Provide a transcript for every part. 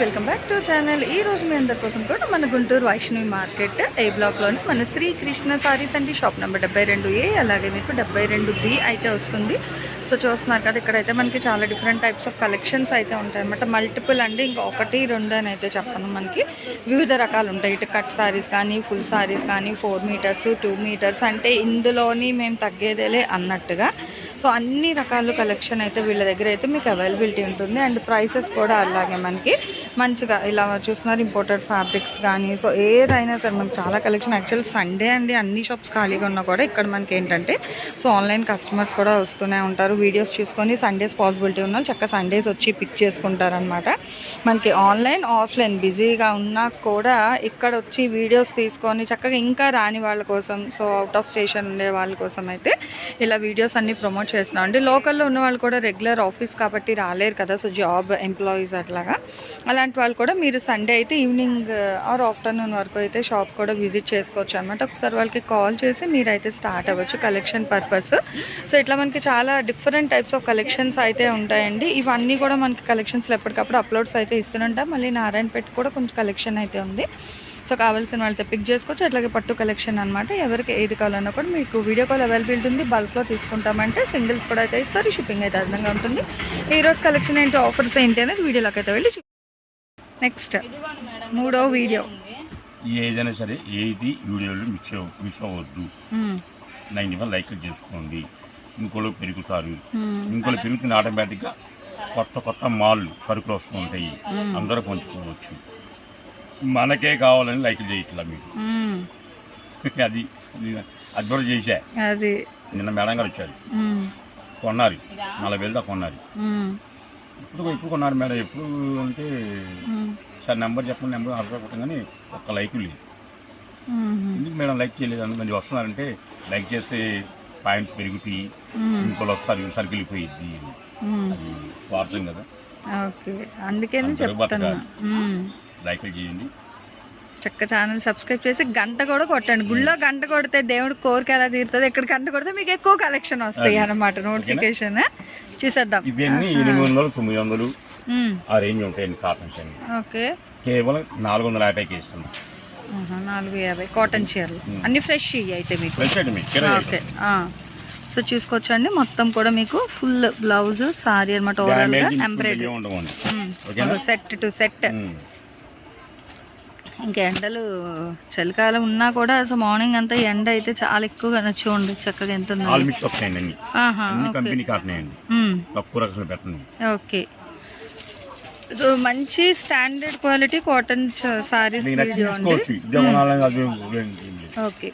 Welcome back to channel. ఈ రోజు మీ అందరి కోసం కూడా మన గుంటూరు వైష్ణవి మార్కెట్ ఏ బ్లాక్లోని మన శ్రీకృష్ణ సారీస్ అండి. షాప్ నెంబర్ డెబ్బై రెండు ఏ అలాగే మీకు డెబ్బై రెండు బి అయితే వస్తుంది. సో చూస్తున్నారు కదా ఇక్కడైతే మనకి చాలా డిఫరెంట్ టైప్స్ ఆఫ్ కలెక్షన్స్ అయితే ఉంటాయి అన్నమాట మల్టిపుల్ అండి ఇంకా ఒకటి రెండు అని అయితే చెప్పను మనకి. వివిధ రకాలు ఉంటాయి. ఇటు కట్ సారీస్ కానీ ఫుల్ సారీస్ కానీ ఫోర్ మీటర్స్ టూ మీటర్స్ అంటే ఇందులోని మేము తగ్గేదేలే అన్నట్టుగా. సో అన్ని రకాల కలెక్షన్ అయితే వీళ్ళ దగ్గర అయితే మీకు అవైలబిలిటీ ఉంటుంది. అండ్ ప్రైసెస్ కూడా అలాగే మనకి మంచిగా ఇలా చూస్తున్నారు ఇంపోర్టెడ్ ఫ్యాబ్రిక్స్ కానీ సో ఏదైనా సరే మనకి చాలా కలెక్షన్ యాక్చువల్ సండే అండి. అన్ని షాప్స్ ఖాళీగా ఉన్నా కూడా ఇక్కడ మనకి ఏంటంటే సో ఆన్లైన్ కస్టమర్స్ కూడా వస్తూనే ఉంటారు. వీడియోస్ చూసుకొని సండేస్ పాసిబిలిటీ ఉన్న చక్కగా సండేస్ వచ్చి పిక్ చేసుకుంటారనమాట మనకి ఆన్లైన్ ఆఫ్లైన్ బిజీగా ఉన్నా కూడా ఇక్కడ వచ్చి వీడియోస్ తీసుకొని చక్కగా ఇంకా రాని వాళ్ళ కోసం సో అవుట్ ఆఫ్ స్టేషన్ ఉండే వాళ్ళ కోసం అయితే ఇలా వీడియోస్ అన్ని ప్రమోట్ చేస్తున్నాం. అండి లోకల్లో ఉన్న వాళ్ళు కూడా రెగ్యులర్ ఆఫీస్ కాబట్టి రాలేరు కదా సో జాబ్ ఎంప్లాయీస్ అట్లాగా. అలాంటి వాళ్ళు కూడా మీరు సండే అయితే ఈవినింగ్ ఆర్ ఆఫ్టర్నూన్ వరకు అయితే షాప్ కూడా విజిట్ చేసుకోవచ్చు అనమాట ఒకసారి వాళ్ళకి కాల్ చేసి మీరైతే స్టార్ట్ అవ్వచ్చు కలెక్షన్ పర్పస్. సో ఇట్లా మనకి చాలా డిఫరెంట్ టైప్స్ ఆఫ్ కలెక్షన్స్ అయితే ఉంటాయండి. ఇవన్నీ కూడా మనకి కలెక్షన్స్లో ఎప్పటికప్పుడు అప్లోడ్స్ అయితే ఇస్తుంటాం. మళ్ళీ నారాయణపేట కూడా కొంచెం కలెక్షన్ అయితే ఉంది. సో కావాల్సిన వాళ్ళతో పిక్ చేసుకోవచ్చు. అట్లాగే పట్టు కలెక్షన్ అనమాట ఎవరికి ఏది కావాలన్నా కూడా మీకు వీడియో కాల్ అవైలబిలిటీ ఉంది. బల్క్లో తీసుకుంటామంటే సింగిల్స్ కూడా అయితే ఇస్తారు. షిప్పింగ్ అయితే అదనంగా ఉంటుంది. ఈ రోజు కలెక్షన్ ఏంటి? ఆఫర్స్ ఏంటి అనేది వీడియోలోకి అయితే వెళ్ళి నెక్స్ట్ మూడో వీడియో ఏదైనా సరే ఏది వీడియోలో అవ- మిస్ అవ్వద్దు. మ్మ్. నైన్ వన్ లైక్ చేసుకోండి. ఇంకోళ్ళు పెరుగుతారు. మ్మ్. ఇంకోళ్ళు పెరుగుతున్న ఆటోమేటిక్గా కొత్త కొత్త మాల్లు సరుకులు వస్తూ ఉంటాయి. అందరూ పంచుకోవచ్చు. మనకే కావాలని లైక్ చేయట్లా మీకు. మ్మ్. అది కూడా చేశా అది. నిన్న మేడం గారు వచ్చారు. కొన్నారు. నలభై వేలు దాకా కొన్నారు. ఇప్పుడు ఎప్పుడు కొన్నారు మేడం. ఎప్పుడు అంటే. సార్ నెంబర్ చెప్పండి నెంబర్ అర్థం కొట్టగానే ఒక్క లైక్ లేదు. ఎందుకు మేడం లైక్ చేయలేదు? అని మంది వస్తున్నారంటే లైక్ చేస్తే పాయింట్స్ పెరుగుతాయి. ఇంకోళ్ళు వస్తారు సర్కిల్ పోయిద్ది. అది స్వార్థం కదా. ఓకే. అందుకని చెప్తున్నా. మ్మ్. లైక్ చేయండి. చక్క ఛానల్ సబ్స్క్రైబ్ చేసి గంట కూడా కొట్టండి. గుళ్ళో గంట కొడితే దేవుడు కోరిక ఎలా తీరుతుంది ఇక్కడ గంట కొడితే మీకు ఎక్కువ కలెక్షన్ వస్తాయి అన్నమాట. నోటిఫికేషన్ చూసేద్దాం. ఇవన్నీ ఎనిమిది వందలు తొమ్మిది వందలు. ఆ రేంజ్ ఉంటాయండి కాటన్స్ అన్ని ఓకే. కేవలం నాలుగు వందల యాభైకి ఇస్తున్నాం నాలుగు యాభై. కాటన్ చీరలు అన్ని ఫ్రెష్ అయితే మీకు. అండి ఓకే. సో చూసుకోవచ్చండి. మొత్తం కూడా మీకు ఫుల్ బ్లౌజ్ సారీ అనమాట ఓవరాల్గా damage embroidery set to set. ఇంకా ఎండలు చలికాలం ఉన్నా కూడా అసలు మార్నింగ్ అంతా ఎండ అయితే చాలా ఎక్కువగా చూడండి చక్కగా ఎంత ఓకే. తక్కువ రకాలు పెట్టండి సో మంచి standard quality cotton sarees. Okay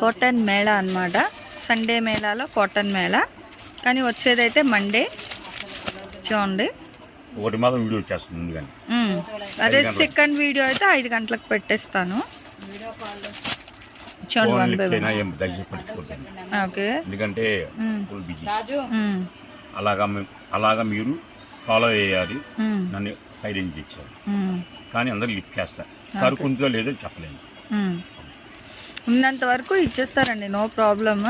cotton Mela అన్నమాట. సండే మేళాలో కాటన్ మేళా. కానీ వచ్చేదైతే మండే చూడండి. ఒకటి మాత్రం వీడియో వచ్చేస్తుంది ముందుగానే. అదే సెకండ్ వీడియో అయితే ఐదు గంటలకు పెట్టేస్తాను. ఓకే. ఎందుకంటే. Full busy. అలాగా అలాగా మీరు ఫాలో చేయాలి. నన్ను హైరేంజ్ ఇచ్చారు. కానీ అందరు లిఫ్ట్ చేస్తారు. సరుకు ఉందో లేదో చెప్పలేను. ఉన్నంత వరకు ఇచ్చేస్తారండి నో ప్రాబ్లమ్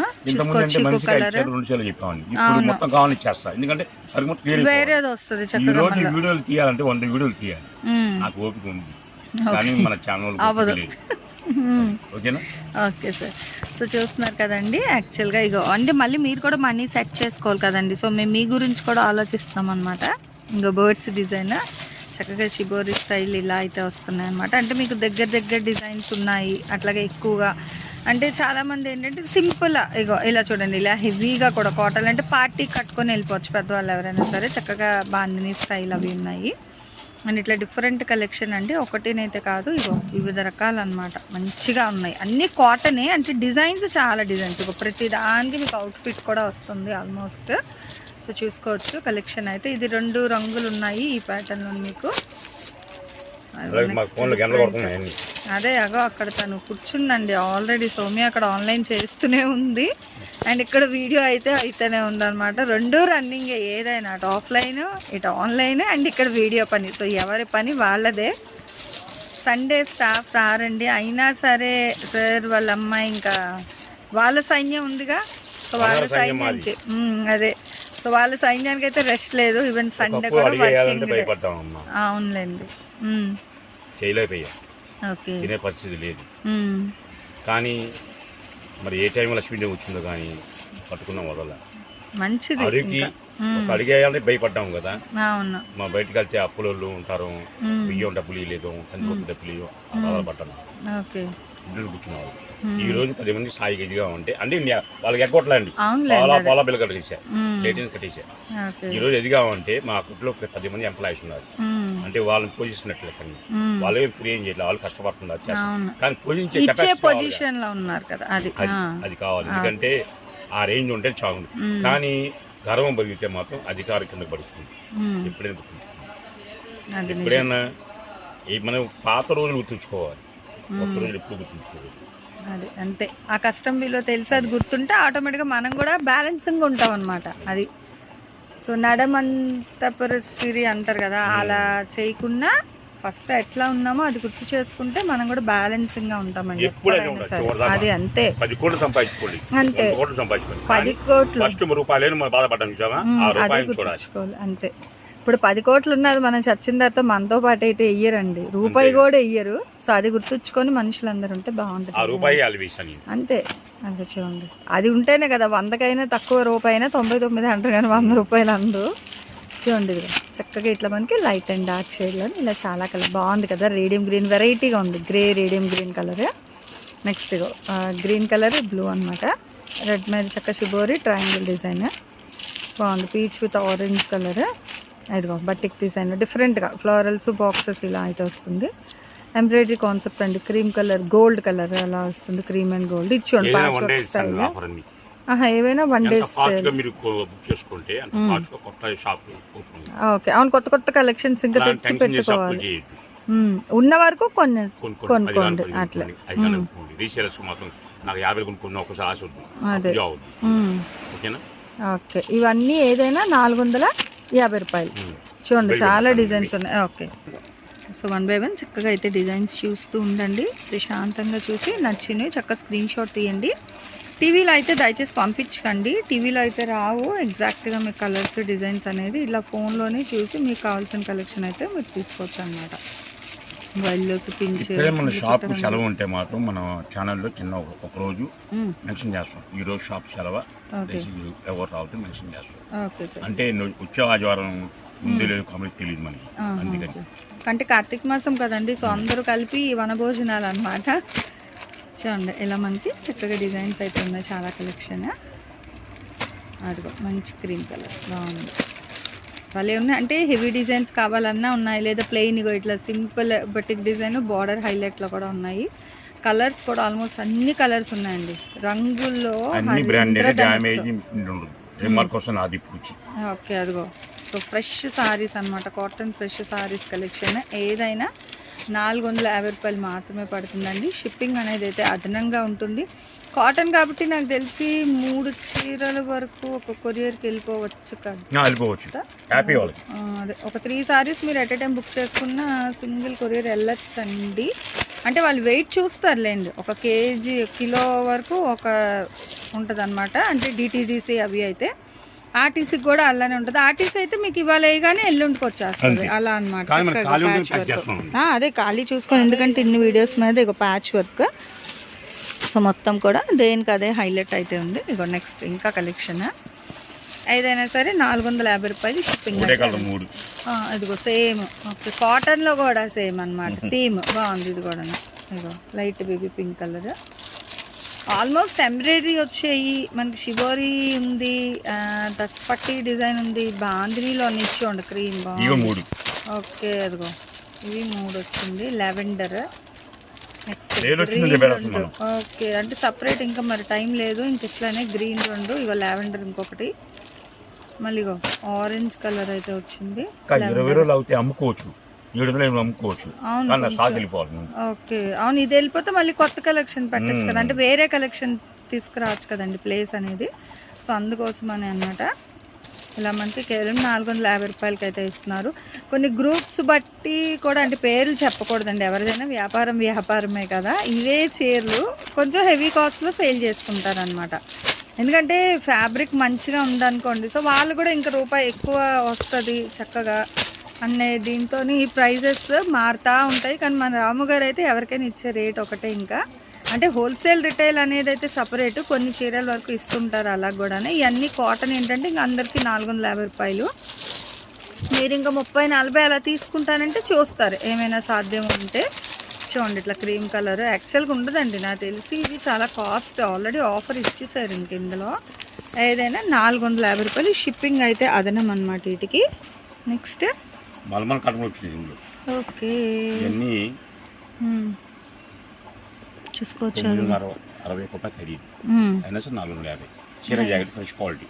వేరేది వస్తుంది వీడియోలు తీయాలంటే వంద వీడియోలు తీయాలి. నాకు ఓపిక ఉంది. కానీ మన ఛానల్ అవ్వదు. ఓకేనా? Okay sir. సో చూస్తున్నారు కదండి యాక్చువల్గా ఇగో అంటే మళ్ళీ మీరు కూడా మనీ సెట్ చేసుకోవాలి కదండి. సో మేము మీ గురించి కూడా ఆలోచిస్తాం అనమాట ఇంకా బర్డ్స్ డిజైన్ చక్కగా షిబోరి స్టైల్ ఇలా అయితే వస్తున్నాయి అనమాట అంటే మీకు దగ్గర దగ్గర డిజైన్స్ ఉన్నాయి అట్లాగే ఎక్కువగా. అంటే చాలామంది ఏంటంటే సింపుల్ ఇగో ఇలా చూడండి ఇలా హెవీగా కూడా కాటన్ అంటే పార్టీ కట్టుకొని వెళ్ళిపోవచ్చు పెద్దవాళ్ళు ఎవరైనా సరే. చక్కగా బాందిని స్టైల్ అవి ఉన్నాయి. అండ్ ఇట్లా డిఫరెంట్ కలెక్షన్ అండి. ఒకటినైతే కాదు ఇగో వివిధ రకాలన్నమాట. మంచిగా ఉన్నాయి. అన్ని కాటనే అంటే డిజైన్స్ చాలా డిజైన్స్. ఇగో ప్రతి దానికి మీకు అవుట్ఫిట్ కూడా వస్తుంది ఆల్మోస్ట్. సో చూసుకోవచ్చు. కలెక్షన్ అయితే ఇది రెండు రంగులు ఉన్నాయి ఈ ప్యాటర్న్లో మీకు. అదే అగో అక్కడ తను కూర్చుందండి. ఆల్రెడీ సౌమ్య అక్కడ ఆన్లైన్ చేస్తూనే ఉంది. అండ్ ఇక్కడ వీడియో అయితే అయితేనే ఉందన్నమాట. రెండు రన్నింగ్ ఏదైనా అటు ఆఫ్లైన్ ఇటు ఆన్లైన్ అండ్ ఇక్కడ వీడియో పని. సో ఎవరి పని వాళ్ళదే. సండే స్టాఫ్ రారండి. అయినా సరే సార్ వాళ్ళ అమ్మాయి ఇంకా వాళ్ళ సైన్యం ఉందిగా. వాళ్ళ సైన్యం సైన్యానికి అదే. సో వాళ్ళ సైన్యానికి అయితే రెస్ట్ లేదు ఈవెన్ సండే కూడా వర్కింగ్ అవునులేండి. చేయలేకపోయా. ఓకే. తినే పరిస్థితి లేదు. కానీ మరి ఏ టైంలో లక్ష్మీదేవి వచ్చిందో కానీ పట్టుకున్నాం వదల. మంచిది అడిగి అడిగేయాలంటే భయపడ్డాం కదా. మా బయటికి వెళ్తే అప్పులోళ్ళు ఉంటారు. బియ్యం డబ్బులు లేదు కందిపప్పు డబ్బులు ఇవ్వం. ఆ ఇంట్లో కూర్చున్నారు. ఈ రోజు పది మంది సాయిగా ఇదిగా ఉంటే అంటే వాళ్ళకి ఎగ్గొట్టలేండి. పాలా. పాలా బిల్లు కట్టేసా. ఉమ్, లేటెన్స్ కట్టేసా. ఓకే. ఈ రోజు ఎదిగా ఉంటే మా కుట్లో పది మంది ఎంప్లాయీస్ ఉన్నారు. అంటే వాళ్ళని పోషిస్తున్నట్లు కానీ ఉమ్, వాళ్ళు ఏం ఫ్రీ ఏం చేయట్లేదు వాళ్ళు కష్టపడుతున్నారు కానీ కదా. పొజిషన్లో ఉన్నారు కదా అది. అది కావాలి. ఎందుకంటే ఆ రేంజ్ ఉంటే చాలు. కానీ గర్వం పెరిగితే మాత్రం అధికారం కింద పడుతుంది. ఎప్పుడైనా గుర్తుంచుకోవాలి. ఎప్పుడైనా ఈ మనం పాత రోజులు గుర్తుంచుకోవాలి. ఎప్పుడు గుర్తుంచుకోవాలి అది అంతే. ఆ కష్టం విలువ తెలిసి అది గుర్తుంటే ఆటోమేటిక్గా మనం కూడా బ్యాలెన్సింగ్ ఉంటాం అనమాట అది. సో నడమంతపుర సిరి అంటారు కదా అలా చేయకుండా ఫస్ట్ ఎట్లా ఉన్నామో అది గుర్తు చేసుకుంటే మనం కూడా బ్యాలెన్సింగ్గా ఉంటామండి అదే. అది అంతే. పది కోట్లు సంపాదించుకోండి. అంతే. కోట్లు సంపాదించుకోండి. పది కోట్లు. ఫస్ట్ రూపాయలు మనం బాధపడ్డాం చూసామా ఉమ్, ఆ అదే రూపాయలు చూడాలి. గుర్తుంచుకోవాలి. అంతే. ఇప్పుడు పది కోట్లు ఉన్నది మనం చచ్చిన తర్వాత మనతో పాటు అయితే ఇయ్యరండి రూపాయి. కూడా ఇయ్యరు సో అది గుర్తుంచుకొని మనుషులందరూ ఉంటే బాగుంటుంది. అంతే. అంతే చూడండి. అది ఉంటేనే కదా వందకైనా తక్కువ రూపాయి అయినా తొంభై తొమ్మిది అంటారు కానీ వంద రూపాయలు అందు చూడండి ఇది చక్కగా ఇట్లా మనకి లైట్ అండ్ డార్క్ షేడ్లో ఇలా చాలా కలర్ బాగుంది కదా. రేడియం గ్రీన్ వెరైటీగా ఉంది. Grey radium green colour. Next green colour blue అన్నమాట. రెడ్ మీద చక్క షిబోరి ట్రయాంగిల్ డిజైన్. బాగుంది. Peach with orange colour. ఇదిగో బటిక్ డిజైన్ డిఫరెంట్గా ఫ్లోరల్స్ బాక్సెస్ ఇలా అయితే వస్తుంది. ఎంబ్రాయిడరీ కాన్సెప్ట్ అండి క్రీమ్ కలర్ గోల్డ్ కలర్ అలా వస్తుంది క్రీమ్ అండ్ గోల్డ్ ఇచ్చోండి ఏదైనా patch one day work style ఏవైనా వన్ ఎంత డేస్ ఓకే అవును కొత్త కొత్త కలెక్షన్స్ ఇంకా తెచ్చి పెట్టుకోవాలి. ఉన్న వరకు కొన్ని కొనుక్కోండి. అట్లా. నాకు యాభై కొనుక్కున్న ఒకసారి ఆశ ఓకేనా? ఓకే ఇవన్నీ ఏదైనా నాలుగు వందల యాభై రూపాయలు. మ్మ్. చూడండి చాలా. డిజైన్స్ ఉన్నాయి. Okay so one by one చక్కగా అయితే డిజైన్స్ చూస్తూ ఉండండి. ప్రశాంతంగా చూసి నచ్చినవి చక్కగా స్క్రీన్ షాట్ తీయండి. టీవీలో అయితే దయచేసి పంపించకండి. టీవీలో అయితే రావు. ఎగ్జాక్ట్గా మీ కలర్స్ డిజైన్స్ అనేది ఇలా ఫోన్లోనే చూసి మీకు కావాల్సిన కలెక్షన్ అయితే మీరు తీసుకోవచ్చు పించ్ ఇక్కడే మన షాప్ సెలవు ఉంటే మాత్రం మన ఛానల్లో చిన్న ఒక- రోజు మెన్షన్ చేస్తాం. ఈ రోజు షాప్ సెలవు ఎవరు రావద్దు మెన్షన్ చేస్తాం. అంటే వచ్చే ఆదివారం లేదు కాబట్టి తెలియదు మనకి. అందుకని. అంటే కార్తీక మాసం కదండి సో అందరూ కలిపి వనభోజనాలు అనమాట చూడండి ఇలా మనకి చక్కగా డిజైన్స్ అయితే ఉన్నాయి చాలా కలెక్షన్. అదిగో మంచి క్రీమ్ కలర్. బాగుంది. భలే ఉన్నాయి. అంటే హెవీ డిజైన్స్ కావాలన్నా ఉన్నాయి. లేదా ప్లెయిన్ ఇగో ఇట్లా సింపుల్ బటిక్ డిజైన్ బార్డర్ హైలైట్లో కూడా ఉన్నాయి. కలర్స్ కూడా ఆల్మోస్ట్ అన్ని కలర్స్ ఉన్నాయండి. రంగుల్లో ఓకే అదిగో. సో ఫ్రెష్ సారీస్ అనమాట కాటన్ ఫ్రెష్ సారీస్ కలెక్షన్ ఏదైనా నాలుగు వందల యాభై రూపాయలు మాత్రమే పడుతుందండి. షిప్పింగ్ అనేది అయితే అదనంగా ఉంటుంది. కాటన్ కాబట్టి నాకు తెలిసి మూడు చీరల వరకు ఒక కొరియర్కి వెళ్ళిపోవచ్చు కదా. వెళ్ళిపోవచ్చు. హ్యాపీ వాళ్ళకి. ఆ, అదే. ఒక త్రీ సారీస్ మీరు ఎట్ టైం బుక్ చేసుకున్న సింగిల్ కొరియర్ వెళ్ళొచ్చండి. అంటే వాళ్ళు వెయిట్ చూస్తారులేండి. ఒక కేజీ కిలో వరకు ఒక ఉంటుంది అనమాట అంటే డిటీడీసీ అవి అయితే. ఆర్టీసీకి కూడా అలానే ఉంటుంది. ఆర్టీసీ అయితే మీకు ఇవాళ వేయగానే ఎల్లుండికి వచ్చేస్తుంది. అలా అనమాట అదే ఖాళీ చూసుకోండి. ఎందుకంటే ఇన్ని వీడియోస్ మీద ఇక ప్యాచ్ వర్క్ సో మొత్తం కూడా దేనికి అదే హైలైట్ అయితే ఉంది. ఇగో నెక్స్ట్ ఇంకా కలెక్షన్ ఏదైనా సరే నాలుగు వందల యాభై రూపాయలు షిప్పింగ్ ఇదిగో సేమ్ ఓకే కాటన్లో కూడా సేమ్ అన్నమాట. థీమ్ బాగుంది ఇది కూడా. ఇదిగో light baby pink colour almost embroidery వచ్చాయి. మనకి షిబోరి ఉంది. దస్పట్టి డిజైన్ ఉంది. బాందినీలో నిచ్చోండి క్రీమ్ ఇగో బాగుంది. ఓకే అదిగో ఇవి మూడు వచ్చింది. లెవెండర్ ఓకే అంటే సపరేట్ ఇంకా మరి టైం లేదు. ఇంక ఇట్లానే గ్రీన్ రెండు ఇగో లావెండర్ ఇంకొకటి. మళ్ళీ ఇగో ఆరెంజ్ కలర్ అయితే వచ్చింది. ఇరవై రోజులు అమ్ముకోవచ్చు. ఏడు వందలు. ఓకే అవును ఇది వెళ్ళిపోతే మళ్ళీ కొత్త కలెక్షన్ పెట్టచ్చు కదా. మ్మ్. అంటే వేరే కలెక్షన్ తీసుకురావచ్చు కదండి ప్లేస్ అనేది. సో అందుకోసమని అన్నమాట. ఇలా మనకి కేవలం నాలుగు వందల యాభై రూపాయలకి అయితే ఇస్తున్నారు. కొన్ని గ్రూప్స్ బట్టి కూడా అంటే పేర్లు చెప్పకూడదండి. ఎవరిదైనా వ్యాపారం వ్యాపారమే కదా. ఇవే చీరలు కొంచెం హెవీ కాస్ట్లో సేల్ చేసుకుంటారనమాట ఎందుకంటే ఫ్యాబ్రిక్ మంచిగా ఉందనుకోండి. సో వాళ్ళు కూడా ఇంకా రూపాయి ఎక్కువ వస్తుంది చక్కగా అనే దీంతో ఈ ప్రైజెస్ మారుతూ ఉంటాయి. కానీ మన రాము గారు అయితే ఎవరికైనా ఇచ్చే రేట్ ఒకటే ఇంకా. అంటే హోల్సేల్ రిటైల్ అనేది అయితే సపరేట్ కొన్ని చీరల వరకు ఇస్తుంటారు అలా కూడా ఇవన్నీ కాటన్ ఏంటంటే ఇంకా అందరికీ నాలుగు వందల యాభై రూపాయలు. మీరు ఇంకా ముప్పై నలభై అలా తీసుకుంటానంటే చూస్తారు ఏమైనా సాధ్యం ఉంటే. చూడండి ఇట్లా క్రీమ్ కలర్. యాక్చువల్గా ఉండదండి నాకు తెలిసి ఇది చాలా కాస్ట్ ఆల్రెడీ ఆఫర్ ఇచ్చేసారు ఇంక ఇందులో. ఏదైనా నాలుగు వందల యాభై రూపాయలు. షిప్పింగ్ అయితే అదనం అనమాట వీటికి. నెక్స్ట్. ఓకే. చూసుకోవచ్చు తొమ్మిదిన్నర అరవై రూపాయలు ఖరీదు. అయినా సరే నాలుగు వందల యాభై. చీర జాకెట్ ఫ్రెష్ క్వాలిటీ.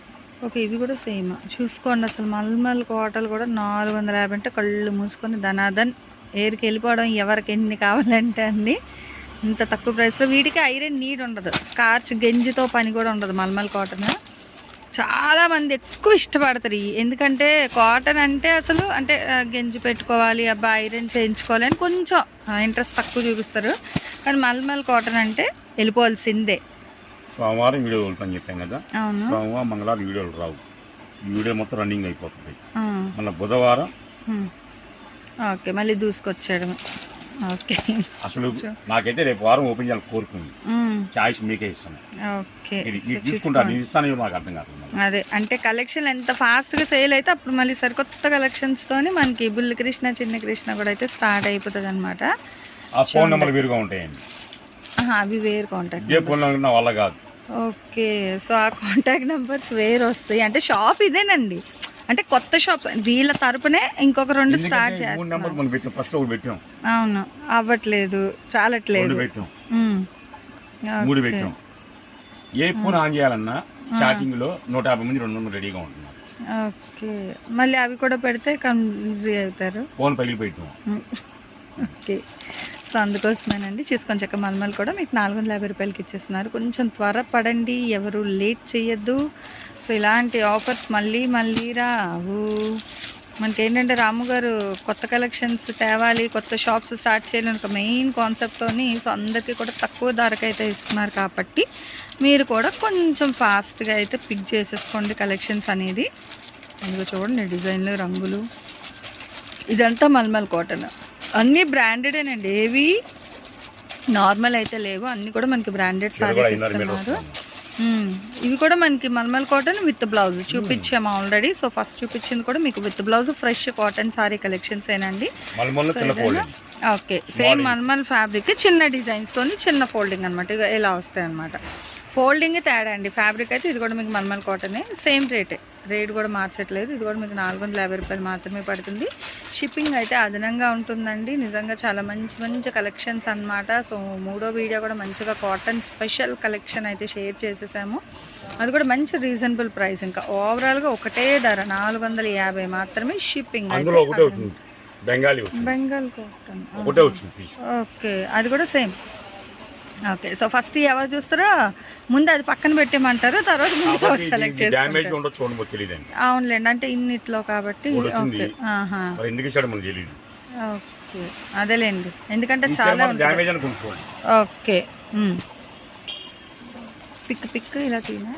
ఓకే ఇవి కూడా సేమ్. చూసుకోండి అసలు మల్మల్ కోటలు కూడా నాలుగు వందల యాభై అంటే కళ్ళు మూసుకొని ధనాధన్ ఏరికి వెళ్ళిపోవడం ఎవరికి ఎన్ని కావాలంటే అన్ని. ఇంత తక్కువ ప్రైస్లో వీటికి ఐరన్ నీడ్ ఉండదు. స్కార్చ్ గెంజితో పని కూడా ఉండదు మల్మల్ కాటన్ చాలా మంది ఎక్కువ ఇష్టపడతారు ఇవి ఎందుకంటే కాటన్ అంటే అసలు అంటే గెంజి పెట్టుకోవాలి అబ్బా ఐరన్ చేయించుకోవాలి అని కొంచెం ఇంట్రెస్ట్ తక్కువ చూపిస్తారు. కానీ మల్మల్ కాటన్ అంటే వెళ్ళిపోవాల్సిందే. సోమవారం వీడియో వదులుతాను చెప్పాను కదా? సోమవారం మంగళవారం వీడియోలు రావు. ఈ వీడియో మొత్తం రన్నింగ్ అయిపోతుంది. మళ్ళీ బుధవారం. ఓకే మళ్ళీ దూసుకొచ్చాడు ఓకే అసలు నాకైతే రేపు వారం ఓపెన్ చేయాలని కోరుకుంది. చాయిస్ మీకే ఇస్తాను. ఇస్తాను నాకు అర్థం కాదు. అదే అంటే కలెక్షన్ ఎంత ఫాస్ట్గా సేల్ అయితే అప్పుడు మళ్ళీ సరికొత్త కలెక్షన్స్తోని మనకి బుల్లి కృష్ణ చిన్న కృష్ణ కూడా అయితే స్టార్ట్ అయిపోతుంది అనమాట ఆ ఫోన్ నెంబర్ వేరుగా ఉంటాయండి. అవి వేరు కాంటాక్ట్ ఫోన్ నెంబర్ కాదు. ఓకే సో ఆ కాంటాక్ట్ నెంబర్స్ వేరు వస్తాయి అంటే షాప్ ఇదేనండి. అంటే కొత్త షాప్స్ వీళ్ళ తరపునే ఇంకొక రెండు స్టార్ట్ చేస్తాం అవును. అవ్వట్లేదు. చాలట్లేదు. మూడు. పెట్టాం. ఏ ఫోన్ ఆన్ చేయాలన్నా స్టార్టింగ్లో నూట యాభై మంది రెండు వందలు రెడీగా ఉంటున్నారు. ఓకే. మళ్ళీ అవి కూడా పెడితే కన్ఫ్యూజ్ అవుతారు. ఫోన్ పగిలిపోయిద్దాం. ఓకే. సో అందుకోసమేనండి. చూసుకొని చక్క మల్మల్ కూడా మీకు నాలుగు వందల యాభై రూపాయలకి ఇచ్చేస్తున్నారు. కొంచెం త్వరపడండి. ఎవరు లేట్ చేయొద్దు సో ఇలాంటి ఆఫర్స్ మళ్ళీ మళ్ళీ రావు మనకి ఏంటంటే రాము గారు కొత్త కలెక్షన్స్ తేవాలి కొత్త షాప్స్ స్టార్ట్ చేయాలని ఒక మెయిన్ కాన్సెప్ట్తోని సో అందరికీ కూడా తక్కువ ధరకు అయితే ఇస్తున్నారు కాబట్టి మీరు కూడా కొంచెం ఫాస్ట్గా అయితే పిక్ చేసేసుకోండి కలెక్షన్స్ అనేది. అందులో చూడండి డిజైన్లు రంగులు. ఇదంతా మల్మల్ కాటన్. అన్నీ బ్రాండెడేనండి. ఏవి నార్మల్ అయితే లేవు. అన్నీ కూడా మనకి బ్రాండెడ్ సారీస్ ఇస్తున్నారు. ఇవి కూడా మనకి మల్మల్ కాటన్ విత్ బ్లౌజ్. చూపించాము ఆల్రెడీ సో ఫస్ట్ చూపించింది కూడా మీకు with blouse fresh cotton sari collections ఏనండి. ఓకే సేమ్ మల్మల్ ఫ్యాబ్రిక్ చిన్న డిజైన్స్ తోని చిన్న ఫోల్డింగ్ అనమాట ఇక ఇలా వస్తాయి అనమాట ఫోల్డింగ్ తేడా అండి. ఫ్యాబ్రిక్ అయితే ఇది కూడా మీకు మల్మల్ కాటనే. సేమ్ రేటే. రేట్ కూడా మార్చట్లేదు. ఇది కూడా మీకు నాలుగు వందల యాభై రూపాయలు మాత్రమే పడుతుంది. షిప్పింగ్ అయితే అదనంగా ఉంటుందండి. నిజంగా చాలా మంచి మంచి కలెక్షన్స్ అన్నమాట. సో మూడో వీడియో కూడా మంచిగా కాటన్ స్పెషల్ కలెక్షన్ అయితే షేర్ చేసేసాము. అది కూడా మంచి రీజనబుల్ ప్రైస్ ఇంకా. ఓవరాల్గా ఒకటే ధర నాలుగు వందల యాభై మాత్రమే షిప్పింగ్ బెంగాలీ కాటన్. ఓకే. అది కూడా సేమ్. ఓకే సో ఫస్ట్ ఎవరు చూస్తారో ముందు అది పక్కన పెట్టేయమంటారు తర్వాత ముందు సెలెక్ట్ తెలియదండి. అవునులేండి అంటే ఇన్నిట్లో కాబట్టి. ఓకే అదేలేండి. ఎందుకంటే చాలా ఓకే. పిక్ పిక్ ఇలా తీనా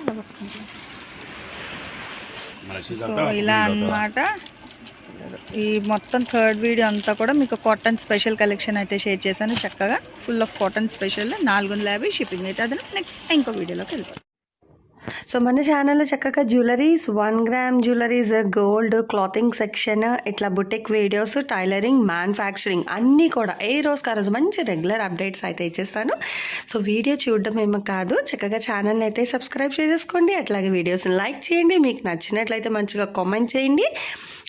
ఇలా సో ఇలా అన్నమాట. ఈ మొత్తం థర్డ్ వీడియో అంతా కూడా మీకు కాటన్ స్పెషల్ కలెక్షన్ అయితే షేర్ చేశాను చక్కగా. ఫుల్ ఆఫ్ కాటన్ స్పెషల్ నాలుగు వందల యాభై షిప్పింగ్ అయితే అదే నెక్స్ట్ ఇంకో వీడియోలోకి వెళ్తాం సో మన ఛానల్లో చక్కగా jewelleries one gram jewelleries gold clothing section ఇట్లా బుటిక్ వీడియోస్ టైలరింగ్ మ్యానుఫ్యాక్చరింగ్ అన్నీ కూడా ఏ రోజు ఆ రోజు మంచి రెగ్యులర్ అప్డేట్స్ అయితే ఇచ్చేస్తాను. సో వీడియో చూడడం ఏమో కాదు. చక్కగా ఛానల్ని అయితే సబ్స్క్రైబ్ చేసేసుకోండి. అట్లాగే వీడియోస్ని లైక్ చేయండి. మీకు నచ్చినట్లయితే మంచిగా కామెంట్ చేయండి.